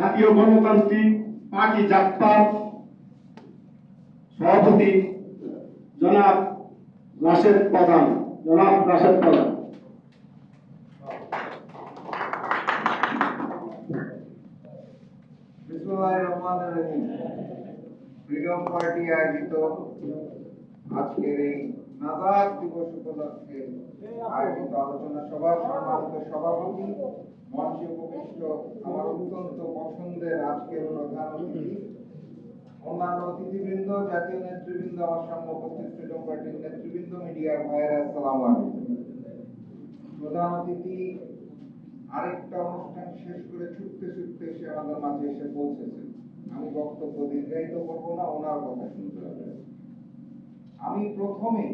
জাতীয় গণতান্ত্রিক পার্টি যাত্রার সভাপতি জনাব রাশেদ প্রধান, জনাব রাশেদ প্রধান। ফ্রিডম পার্টি আয়োজিত আজকের এই নাজাদ দিবস উপলক্ষে আয়োজিত আলোচনা সম্মানিত সভাপতি আমার অত্যন্ত পছন্দের প্রধান অতিথি। অন্যান্য জাতীয় নেতৃবৃন্দ, আমার নেতৃবৃন্দ, মিডিয়ার প্রধান অতিথি, আরেকটা অনুষ্ঠান শেষ করে ছুটতে ছুটতে এসে আমাদের মাঝে এসে পৌঁছেছেন আমি বক্তব্য দীর্ঘায়িত করব না, ওনার কথা শুনতে হবে। আমি প্রথমে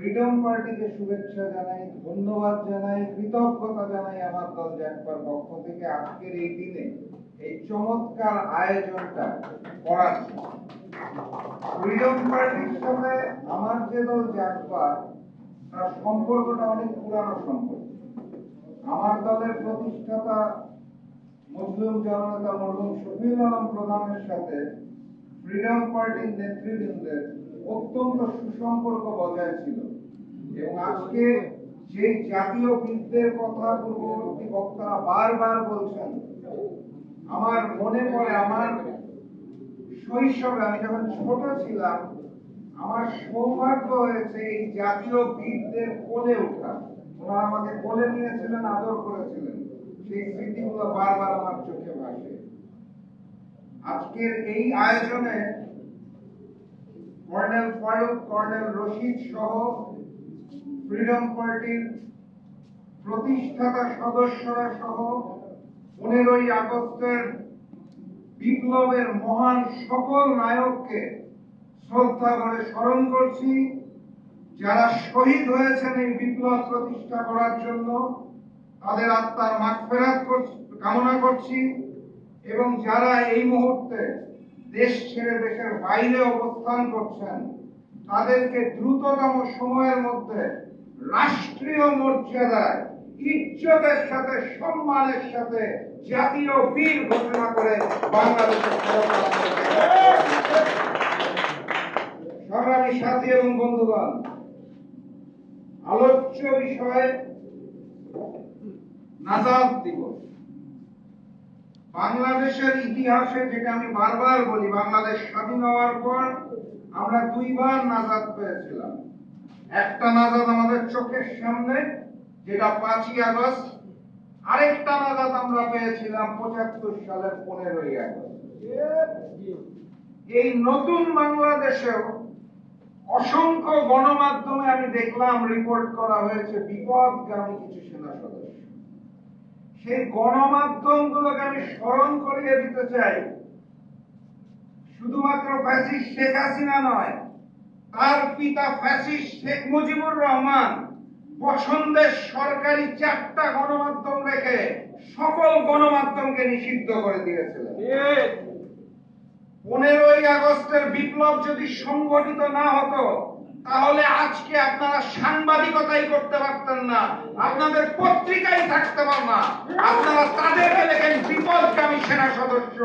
ফ্রিডম পার্টিকে শুভেচ্ছা জানাই, ধন্যবাদ জানাই, কৃতজ্ঞতা জানাই আমার দল জাকবার পক্ষ থেকে আজকের এই দিনে, এই চমৎকার আয়োজনটা করার ফ্রিডম পার্টির সাথে আমার যে দল জাকবার তার সম্পর্কটা অনেক পুরানো সম্পর্ক। আমার দলের প্রতিষ্ঠাতা মুসলিম জননেতা মরহুম শফিউল আলম প্রধানের সাথে ফ্রিডম পার্টির নেতৃবৃন্দের অত্যন্ত সুসম্পর্ক বজায় ছিল। এবং আজকে যে জাতীয় বিদ্যের কথা পূর্ববর্তী বক্তারা বারবার বলছেন, আমার মনে পড়ে আমার শৈশবে, আমি যখন ছোট ছিলাম, আমার সৌভাগ্য হয়েছে এই জাতীয় বীরদের কোলে ওঠা। ওনারা আমাকে কোলে নিয়েছিলেন, আদর করেছিলেন। সেই স্মৃতিগুলো বারবার আমার চোখে ভাসে। আজকের এই আয়োজনে কর্নেল ফারুক, কর্নেল রশিদ সহ ফ্রিডম পার্টির প্রতিষ্ঠাতা সদস্যরা সহ পনেরোই আগস্টের বিপ্লবের মহান সকল নায়ককে শ্রদ্ধা করে স্মরণ করছি, যারা শহীদ হয়েছেন এই বিপ্লব প্রতিষ্ঠা করার জন্য, তাদের আত্মার মাগফেরাত করছি, কামনা করছি, এবং যারা এই মুহূর্তে দেশ ছেড়ে দেশের বাইরে অবস্থান করছেন। তাদেরকে দ্রুততম সময়ের মধ্যে রাষ্ট্রীয় মর্যাদায় ইজ্জতের সাথে, সম্মানের সাথে জাতীয় বীর ঘোষণা করে বাংলাদেশের সংগ্রামী সাথী এবং বন্ধুগণ, আলোচ্য বিষয়ে নাজাদ দিবস। বাংলাদেশের ইতিহাসে যেটা আমি বারবার বলি, বাংলাদেশ স্বাধীন হওয়ার পর আমরা দুইবার নাজাদ পেয়েছিলাম। একটা নাজাদ আমাদের চোখের সামনে, যেটা পাঁচই আগস্ট। আরেকটা নাজাদ আমরা পেয়েছিলাম পঁচাত্তর সালের পনেরোই আগস্ট। এই নতুন বাংলাদেশেও অসংখ্য গণমাধ্যমে আমি দেখলাম রিপোর্ট করা হয়েছে, বিপদগামী কিছু সেনা সদস্য। সেই গণমাধ্যম গণমাধ্যমগুলোকে আমি স্মরণ করিয়ে দিতে চাই। শুধুমাত্র ফ্যাসিস্ট শেখ হাসিনা নয় তার পিতা ফ্যাসিস শেখ মুজিবুর রহমান পছন্দের সরকারি চারটা গণমাধ্যম রেখে সকল গণমাধ্যমকে নিষিদ্ধ করে দিয়েছিলেন। পনেরোই আগস্টের বিপ্লব যদি সংগঠিত না হতো তাহলে আজকে আপনারা সাংবাদিকতাই করতে পারতেন না, আপনাদের পত্রিকাই থাকতে পার না। আপনারা তাদেরকে লেখেন বিপদগামী সেনা সদস্য।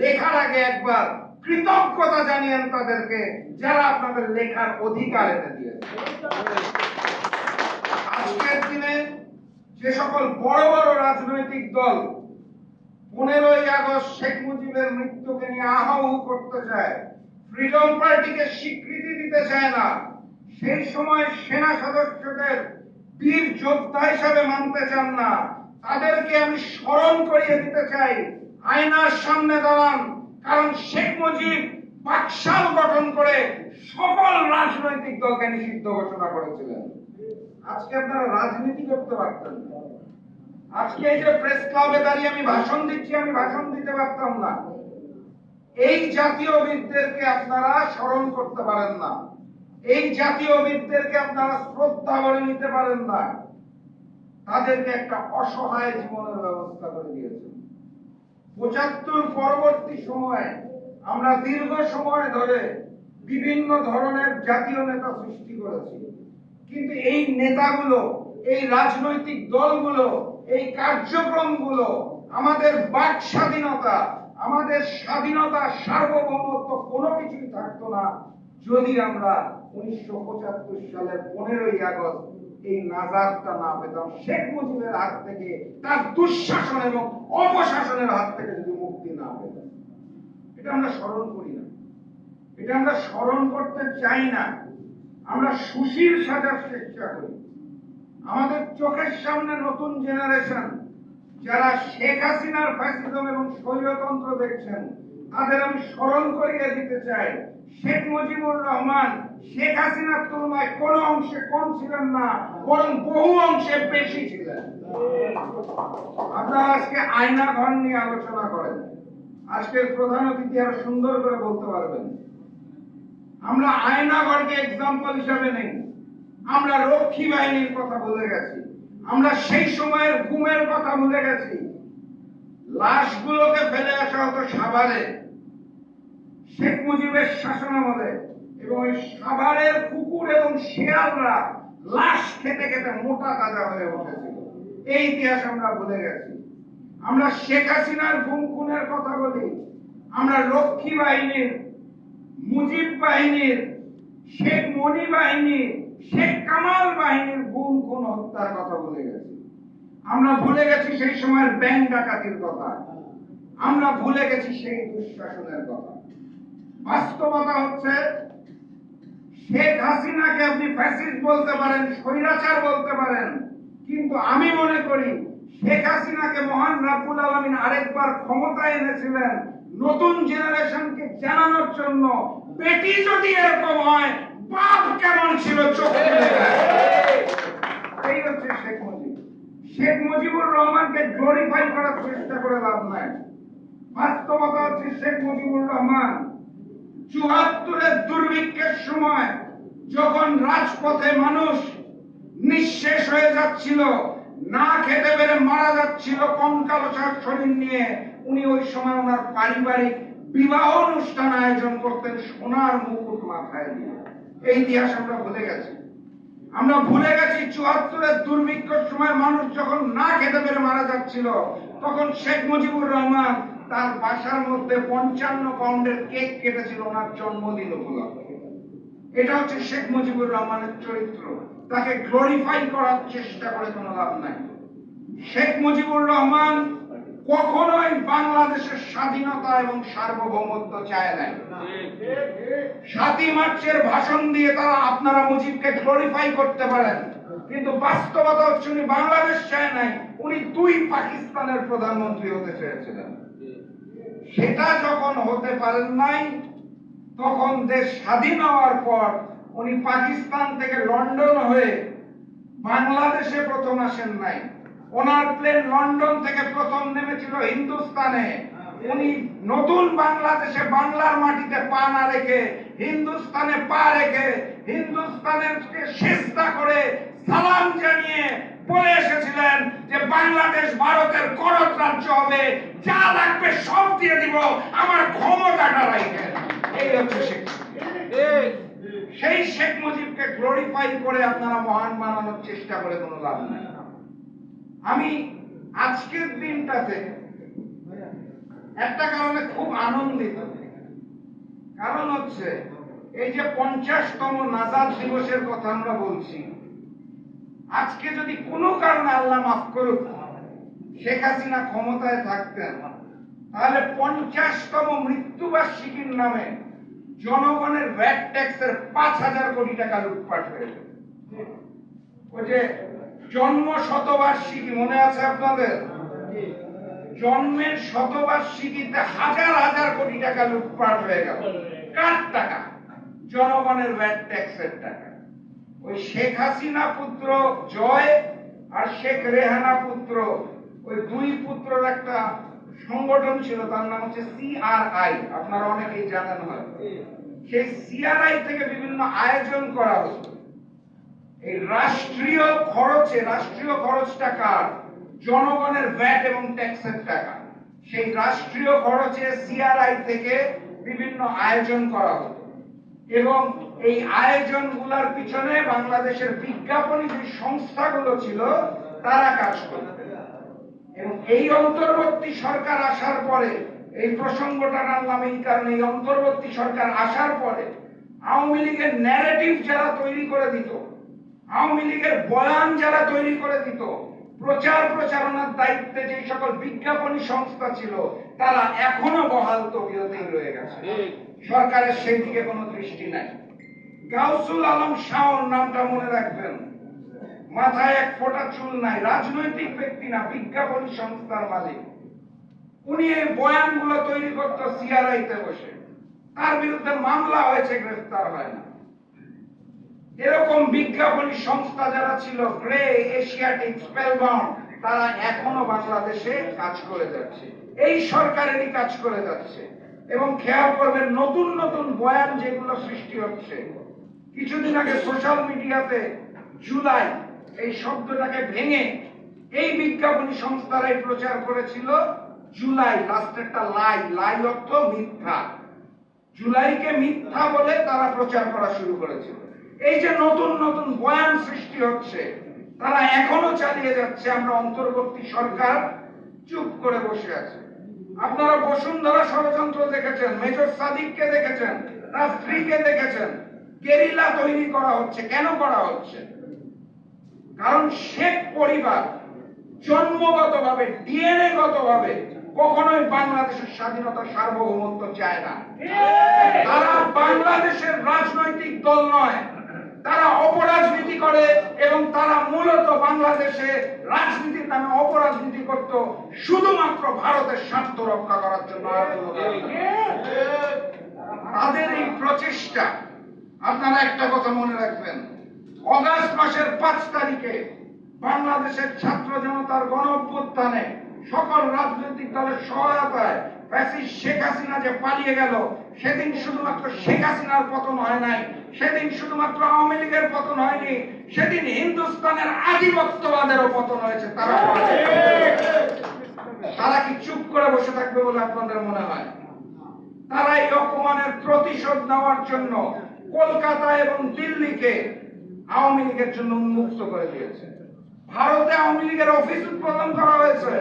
লেখার আগে একবার কৃতজ্ঞতা জানিয়েন তাদেরকে, যারা আপনাদের লেখার অধিকার এনে দিয়েছে। আজকের দিনে যে সকল বড় বড় রাজনৈতিক দল পনেরোই আগস্ট শেখ মুজিবের মৃত্যুকে নিয়ে আহাউ করতে চায়, ফ্রিডম পার্টিকে স্বীকৃতি দিতে চায় না সেই সময় সেনা সদস্যদের বীর যোদ্ধা হিসাবে মানতে চান না। তাদেরকে আমি স্মরণ করিয়ে দিতে চাই। আয়নার সামনে দাঁড়ান, কারণ শেখ মুজিব বাকশাল গঠন করে সকল রাজনৈতিক দলকে নিষিদ্ধ ঘোষণা করেছিলেন। আজকে আপনারা রাজনীতি করতে পারতেন আজকে এই যে প্রেস ক্লাবে দাঁড়িয়ে আমি ভাষণ দিচ্ছি, আমি ভাষণ দিতে পারতাম না। এই জাতীয় বীরদেরকে আপনারা স্মরণ করতে পারেন না। এই জাতীয় বীরদেরকে আপনারা শ্রদ্ধা করে নিতে পারেন না। তাদেরকে একটা অসহায় জীবনের ব্যবস্থা করে দিয়েছেন। পঁচাত্তর পরবর্তী সময়ে আমরা দীর্ঘ সময় ধরে বিভিন্ন ধরনের জাতীয় নেতা সৃষ্টি করেছি। কিন্তু এই নেতাগুলো, এই রাজনৈতিক দলগুলো, এই কার্যক্রমগুলো, আমাদের বাক স্বাধীনতা, আমাদের স্বাধীনতা সার্বভৌমত্ব কোনো কিছুই থাকতো না। যদি আমরা উনিশশো পঁচাত্তর সালের পনেরোই আগস্ট এই নাজারটা না পেতাম শেখ মুজিবের হাত থেকে তার দুঃশাসন এবং অপশাসনের হাত থেকে যদি মুক্তি না পেতাম এটা আমরা স্মরণ করি না। এটা আমরা স্মরণ করতে চাই না। আমরা সুশীল সাজার চেষ্টা করি। আমাদের চোখের সামনে নতুন জেনারেশন, যারা শেখ হাসিনার ফ্যাসিজম এবং স্বৈরতন্ত্র দেখছেন তাদের আমি স্মরণ করিয়ে দিতে চাই। শেখ মুজিবুর রহমান, শেখ হাসিনার তুলনায় কোন অংশে কম ছিলেন না, বরং বহু অংশে বেশি ছিলেন। আপনারা আজকে আয়না ঘর নিয়ে আলোচনা করেন। আজকের প্রধান অতিথি আরও সুন্দর করে বলতে পারবেন। আমরা আয়না ঘরকে এক্সাম্পল হিসাবে নেই। আমরা রক্ষী বাহিনীর কথা বলে গেছি। আমরা সেই সময়ের ঘুমের কথা ভুলে গেছি। লাশগুলোকে ফেলে আসা হতো সাভারে শেখ মুজিবের শাসনামলে এবং ওই সাভারের কুকুর এবং শিয়ালরা লাশ খেতে খেতে মোটা তাজা হয়ে উঠেছিল। এই ইতিহাস আমরা ভুলে গেছি। আমরা শেখ হাসিনার গুম খুনের কথা বলি। আমরা রক্ষী বাহিনীর, মুজিব বাহিনীর, শেখ মনি বাহিনী শেখ কামাল বাহিনীর গুম খুন হত্যার কথা ভুলে গেছি। আমরা ভুলে গেছি সেই সময়ের ব্যাংক ডাকাতির কথা। আমরা ভুলে গেছি সেই দুঃশাসনের কথা। বাস্তবতা হচ্ছে, শেখ হাসিনাকে আপনি ফ্যাসিস্ট বলতে পারেন, স্বৈরাচার বলতে পারেন, কিন্তু আমি মনে করি শেখ হাসিনাকে মহান রাব্বুল আলমিন আরেকবার ক্ষমতা এনেছিলেন নতুন জেনারেশনকে জানানোর জন্য। বেটি যদি এরকম হয়, বাপ কেমন ছিল চোখ এই হচ্ছে শেখ মুজিব। শেখ মুজিবুর রহমানকে গ্লোরিফাই করার চেষ্টা করে লাভ নাই। বাস্তবতা হচ্ছে শেখ মুজিবুর রহমান। চুয়াত্তরের দুর্ভিক্ষের সময় যখন রাজপথে মানুষ নিঃশেষ হয়ে যাচ্ছিল, না খেতে পেরে মারা যাচ্ছিল কঙ্কালসার শরীর নিয়ে, উনি ওই সময় ওনার পারিবারিক বিবাহ অনুষ্ঠান আয়োজন করতেন সোনার মুকুট মাথায় দিয়ে এই ইতিহাস আমরা ভুলে গেছি। আমরা ভুলে গেছি চুয়াত্তরের দুর্ভিক্ষের সময় মানুষ যখন না খেতে পেরে মারা যাচ্ছিল, তখন শেখ মুজিবুর রহমান তার বাসার মধ্যে পঞ্চান্ন পাউন্ডের কেক কেটেছিল, ওনার জন্মদিন উপলক্ষে। এটা হচ্ছে শেখ মুজিবুর রহমানের চরিত্র। তাকে গ্লোরিফাই করার চেষ্টা করে কোনো লাভ নাই। শেখ মুজিবুর রহমান কখনোই বাংলাদেশের স্বাধীনতা এবং সার্বভৌমত্ব চায় নাই। সাতই মার্চের ভাষণ দিয়ে তারা আপনারা মুজিবকে গ্লোরিফাই করতে পারেন। কিন্তু বাস্তবতা হচ্ছে উনি বাংলাদেশ চায় নাই, উনি দুই পাকিস্তানের প্রধানমন্ত্রী হতে চেয়েছিলেন। সেটা যখন হতে পারেন নাই, তখন দেশ স্বাধীন হওয়ার পর উনি পাকিস্তান থেকে লন্ডন হয়ে বাংলাদেশে প্রথম আসেন নাই। ওনার প্লেন লন্ডন থেকে প্রথম নেমেছিল হিন্দুস্তানে। উনি নতুন বাংলাদেশে বাংলার মাটিতে পা না রেখে হিন্দুস্তানে পা রেখে হিন্দুস্তানের চেষ্টা করে সালাম জানিয়ে বলে এসেছিলেন যে বাংলাদেশ ভারতের করত রাজ্য হবে। যা লাগবে সব দিয়ে দিব আমার ক্ষমতাটা রাখে এই হচ্ছে শেখ সেই শেখ মুজিবকে গ্লোরিফাই করে আপনারা মহান বানানোর চেষ্টা করে কোনো লাভ নাই। আমি আজকের দিনটাতে একটা কারণে খুব আনন্দিত। কারণ হচ্ছে এই যে পঞ্চাশতম নাজাদ দিবসের কথা আমরা বলছি আজকে যদি কোনো কারণে আল্লাহ মাফ করুক, শেখ হাসিনা ক্ষমতায় থাকতেন, তাহলে পঞ্চাশতম মৃত্যুবার্ষিকীর নামে জনগণের ভ্যাট ট্যাক্সের পাঁচ হাজার কোটি টাকা লুটপাট হয়ে। ওই যে জন্ম শতবার্ষিকী, মনে আছে আপনাদের? জন্মের শতবার্ষিকীতে হাজার হাজার কোটি টাকা লুটপাট হয়ে গেল। কার টাকা? জনগণের ভ্যাট ট্যাক্সের টাকা। ওই শেখ হাসিনা পুত্র জয় আর শেখ রেহানা পুত্র। ওই দুই পুত্রর একটা সংগঠন ছিল, তার নাম হচ্ছে সিআরআই। আপনারা অনেকেই জানেন হয়। সেই সিআরআই থেকে বিভিন্ন আয়োজন করা হতো এই রাষ্ট্রীয় খরচে, রাষ্ট্রীয় খরচটা কার? জনগণের ভ্যাট এবং ট্যাক্সের টাকা। সেই রাষ্ট্রীয় খরচে সিআরআই থেকে বিভিন্ন আয়োজন করা হতো। এবং এই আয়োজনগুলোর পিছনে বাংলাদেশের বিজ্ঞাপনী যে সংস্থাগুলো ছিল, তারা কাজ করত। এবং এই অন্তর্বর্তী সরকার আসার পরে, এই প্রসঙ্গটা আনলাম এই কারণে, এই অন্তর্বর্তী সরকার আসার পরে আওয়ামী লীগের ন্যারেটিভ যারা তৈরি করে দিত, আওয়ামী লীগের বয়ান যারা তৈরি করে দিত প্রচার প্রচারণার দায়িত্বে যে সকল বিজ্ঞাপনী সংস্থা ছিল তারা এখনও বহাল তবিয়তেই রয়ে গেছে। সরকারের সেই দিকে কোনো দৃষ্টি নাই। গাউসুল আলম শাওন নামটা মনে রাখবেন। মাথায় এক ফোঁটা চুল নাই রাজনৈতিক ব্যক্তি না বিজ্ঞাপনী সংস্থার মালিক। উনি এই বয়ানগুলো তৈরি করত সিআরআইতে বসে। তার বিরুদ্ধে মামলা হয়েছে গ্রেফতার হয় না। এরকম বিজ্ঞাপনী সংস্থা যারা ছিল গ্রে এশিয়াটিক স্পেলবাউন্ড তারা এখনও বাংলাদেশে কাজ করে যাচ্ছে। এই সরকারেরই কাজ করে যাচ্ছে। এবং খেয়াল করবেন, নতুন নতুন বয়ান যেগুলো সৃষ্টি হচ্ছে। কিছুদিন আগে সোশ্যাল মিডিয়াতে জুলাই, এই শব্দটাকে ভেঙে এই বিজ্ঞাপনী সংস্থারাই প্রচার করেছিল, জুলাই লাস্টেরটা লাই লাই অর্থ মিথ্যা। জুলাইকে মিথ্যা বলে তারা প্রচার করা শুরু করেছিল। এই যে নতুন নতুন বয়ান সৃষ্টি হচ্ছে তারা এখনও চালিয়ে যাচ্ছে আমরা অন্তর্বর্তী সরকার চুপ করে বসে আছে। আপনারা বসুন্ধরা ষড়যন্ত্র দেখেছেন মেজর সাদিককে দেখেছেন তার স্ত্রীকে দেখেছেন গেরিলা তৈরি করা হচ্ছে কেন করা হচ্ছে? কারণ শেখ পরিবার জন্মগতভাবে ডিএনএ গতভাবে কখনোই বাংলাদেশের স্বাধীনতা সার্বভৌমত্ব চায় না। তারা বাংলাদেশের রাজনৈতিক দল নয়। তারা অপরাজনীতি করে এবং তারা মূলত বাংলাদেশে রাজনীতির নামে অপরাজনীতি করত, শুধুমাত্র ভারতের স্বার্থ রক্ষা করার জন্য। তাদের এই প্রচেষ্টা, আপনারা একটা কথা মনে রাখবেন, অগাস্ট মাসের পাঁচ তারিখে বাংলাদেশের ছাত্র জনতার গণ অভ্যুত্থানে সকল রাজনৈতিক দলের সহায়তায় ফ্যাসিস্ট শেখ হাসিনা যে পালিয়ে গেল সেদিন শুধুমাত্র শেখ হাসিনার পতন হয় নাই সেদিন শুধুমাত্র আওয়ামী লীগের পতন হয়নি সেদিন হিন্দুস্তানের আধিপত্যবাদেরও পতন হয়েছে তারা তারা কি চুপ করে বসে থাকবে বলে আপনাদের মনে হয়? তারা এই অপমানের প্রতিশোধ নেওয়ার জন্য কলকাতা এবং দিল্লিকে আওয়ামী লীগের জন্য উন্মুক্ত করে দিয়েছে। ভারতে আওয়ামী লীগের অফিস উদ্বোধন করা হয়েছে।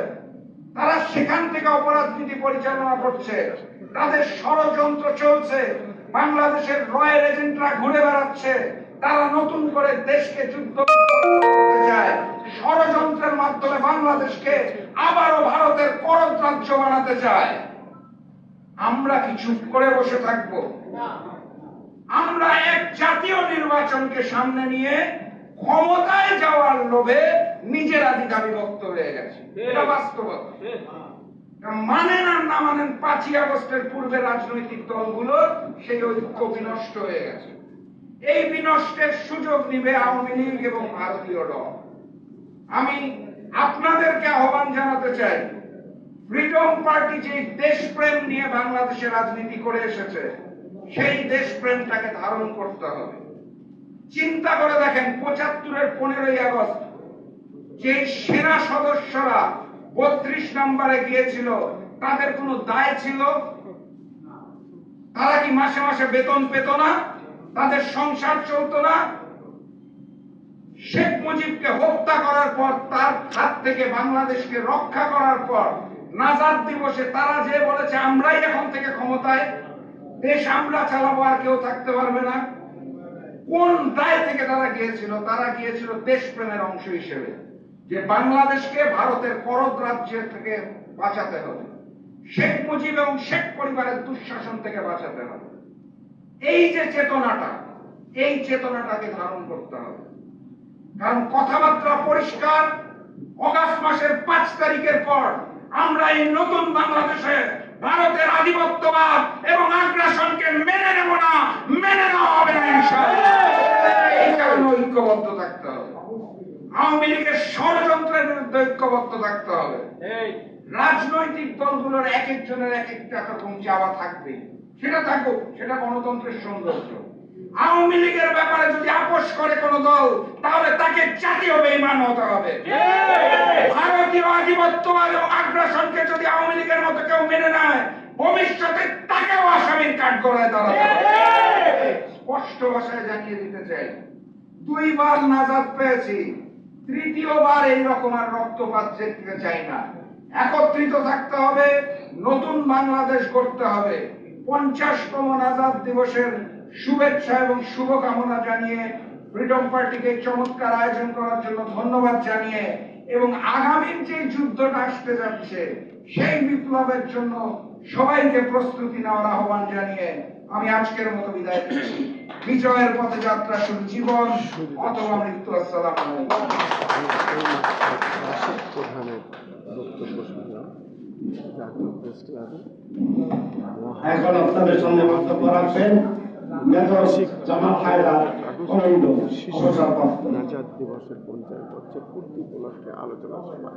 তারা সেখান থেকে অপরাজনীতি পরিচালনা করছে। তাদের ষড়যন্ত্র চলছে। বাংলাদেশের রয়্যাল এজেন্টরা ঘুরে বেড়াচ্ছে। তারা নতুন করে দেশকে যুদ্ধ করতে চায়। ষড়যন্ত্রের মাধ্যমে বাংলাদেশকে আবারও ভারতের রাজ্য বানাতে চায়। আমরা কি চুপ করে বসে থাকব? আমরা এক জাতীয় নির্বাচনকে সামনে নিয়ে ক্ষমতায় যাওয়ার লোভে নিজেরা দ্বিধা বিভক্ত হয়ে গেছে। এটা বাস্তবতা। মানেন আর না মানেন পাঁচই আগস্টের পূর্বে রাজনৈতিক দলগুলো সেই ঐক্য বিনষ্ট হয়ে গেছে। এই বিনষ্টের সুযোগ নিবে আওয়ামী লীগ এবং ভারতীয় দল। আমি আপনাদেরকে আহ্বান জানাতে চাই ফ্রিডম পার্টি যে দেশপ্রেম নিয়ে বাংলাদেশে রাজনীতি করে এসেছে সেই দেশপ্রেমটাকে ধারণ করতে হবে। চিন্তা করে দেখেন পঁচাত্তরের পনেরোই আগস্ট যে সেনা সদস্যরা বত্রিশ নম্বরে গিয়েছিল, তাদের কোনো দায় ছিল? তারা কি মাসে মাসে বেতন পেত না? তাদের সংসার চলতো না? শেখ মুজিবকে হত্যা করার পর, তার হাত থেকে বাংলাদেশকে রক্ষা করার পর, নাজাদ দিবসে তারা যে বলেছে, আমরাই এখন থেকে ক্ষমতায়, দেশ আমরা চালাবো, আর কেউ থাকতে পারবে না। কোন দায় থেকে তারা গিয়েছিল? তারা গিয়েছিল দেশপ্রেমের অংশ হিসেবে। যে বাংলাদেশকে ভারতের করদ রাজ্যের থেকে বাঁচাতে হবে, শেখ মুজিব এবং শেখ পরিবারের দুঃশাসন থেকে বাঁচাতে হবে। এই যে চেতনাটা, এই চেতনাটাকে ধারণ করতে হবে। কারণ কথাবার্তা পরিষ্কার, অগাস্ট মাসের পাঁচ তারিখের পর আমরা এই নতুন বাংলাদেশে ভারতের আধিপত্যবাদ এবং আগ্রাসনকে মেনে নেব না মেনে নেওয়া হবে না ইনশাআল্লাহ এই কারণে ঐক্যবদ্ধ থাকতে হবে আওয়ামী লীগের ষড়যন্ত্রের বিরুদ্ধে ঐক্যবদ্ধ থাকতে হবে। রাজনৈতিক দলগুলোর এক একজনের এক একটা রকম চাওয়া থাকবে। সেটা থাকুক সেটা গণতন্ত্রের সৌন্দর্য। আওয়ামী লীগের ব্যাপারে যদি আপোষ করে কোন দল তাহলে তাকে জাতীয় বেইমান হতে হবে। ভারতীয় আধিপত্যবাদ এবং আগ্রাসনকে যদি আওয়ামী লীগের মতো কেউ মেনে নেয় ভবিষ্যতে তাকেও আসামির কাঠ গড়ায় দাঁড়াতে স্পষ্ট ভাষায় জানিয়ে দিতে চাই দুইবার নাজাদ পেয়েছি। তৃতীয়বার এই রকম আর রক্তপাত দেখতে চাই না। একত্রিত থাকতে হবে, নতুন বাংলাদেশ গড়তে হবে। পঞ্চাশতম আজাদ দিবসের শুভেচ্ছা এবং শুভকামনা জানিয়ে ফ্রিডম পার্টিকে চমৎকার আয়োজন করার জন্য ধন্যবাদ জানিয়ে এবং আগামীর যে যুদ্ধটা আসতে যাচ্ছে, সেই বিপ্লবের জন্য সবাইকে প্রস্তুতি নেওয়ার আহ্বান জানিয়ে আমি আজকের মতো বিদায় নিচ্ছি। বিজয়ের পথে যাত্রা শুরু জীবন অথবা মৃত্যু আসসালাম এখন আপনাদের সামনে বক্তব্য রাখবেন মেজর জামাল হায়দার কমান্ডো অবসরপ্রাপ্ত আজাদ দিবসের পঞ্চায়েত হচ্ছে পূর্তি উপলক্ষে আলোচনা সভা।